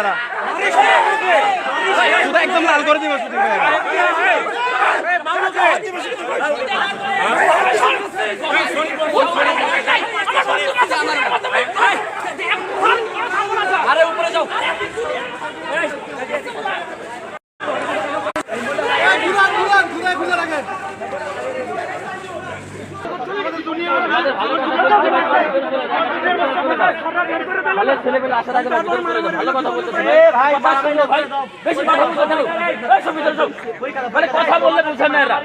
বাচ্চারা শুধু একদম লাল করে দিব শুধু আরে উপরে যাও ভালো ছেলেপেলে আসার আগে বাকি করে দাও। ভালো কথা বলতেছে ভাই কথা শুনো ভাই বেশি কথা বলছো কেন এই সব ভিতরে যাও। মানে কথা বললে বুঝেন না এরা।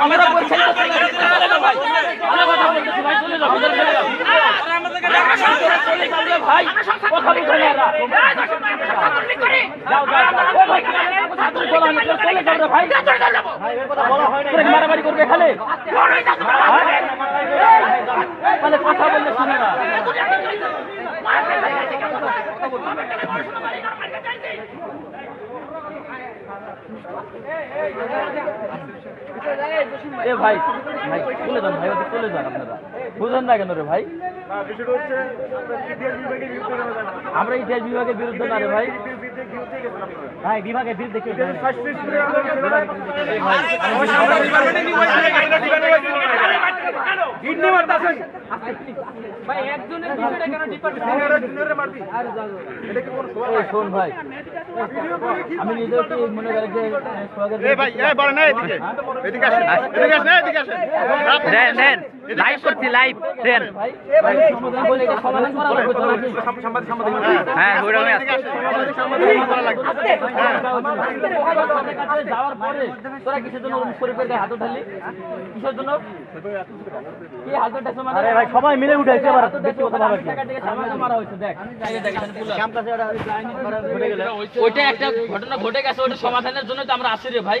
আমরা যাও। ভাই কথা বলতেছি ভাই মারামারি করবে এখানে? মানে কথা বললে শুনে না। এ ভাই ভাই চলে যান ভাই ওদিকে চলে যান আপনারা। বুঝেন না কেন রে ভাই? আমরা ইতিহাস বিভাগের বিরুদ্ধে না রে ভাই? ভাই বিভাগের বিরুদ্ধে কেউ যায় না। ভাই একজনের বিষয়টা কেন এই শোন ভাই আমি কি মনে করি যে সোহাগের এই ভাই এই বড় না এদিকে। এদিকে আসেন এদিকে আসেন এদিকে আসেন। দেন দেন। লাইভ করছি লাইভ দেন। ভাই ভাই সমাধান বলে এটা সমাধান করা লাগবে তো নাকি? হ্যাঁ ওইরকমই আছে। যাওয়ার পরে তোরা কিসের জন্য শরীফের গায়ে হাত উঠালি? কিসের জন্য? কি হাত উঠাছে মানে আরে ভাই সবাই মিলে উঠাইছে ওইটা একটা ঘটনা ঘটে গেছে ওইটা সমাধানের জন্য তো আমরা আসি রে ভাই।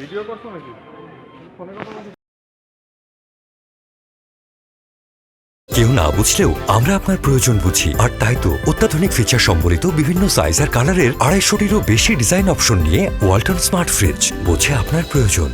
ভিডিও করছ নাকি? ফোনে কথা বলছো? কেউ না বুঝলেও আমরা আপনার প্রয়োজন বুঝি। আর তাই তো অত্যাধুনিক ফিচার সম্বলিত বিভিন্ন সাইজ আর কালারের আড়াইশোটিরও বেশি ডিজাইন অপশন নিয়ে ওয়ালটন স্মার্ট ফ্রিজ বোঝে আপনার প্রয়োজন।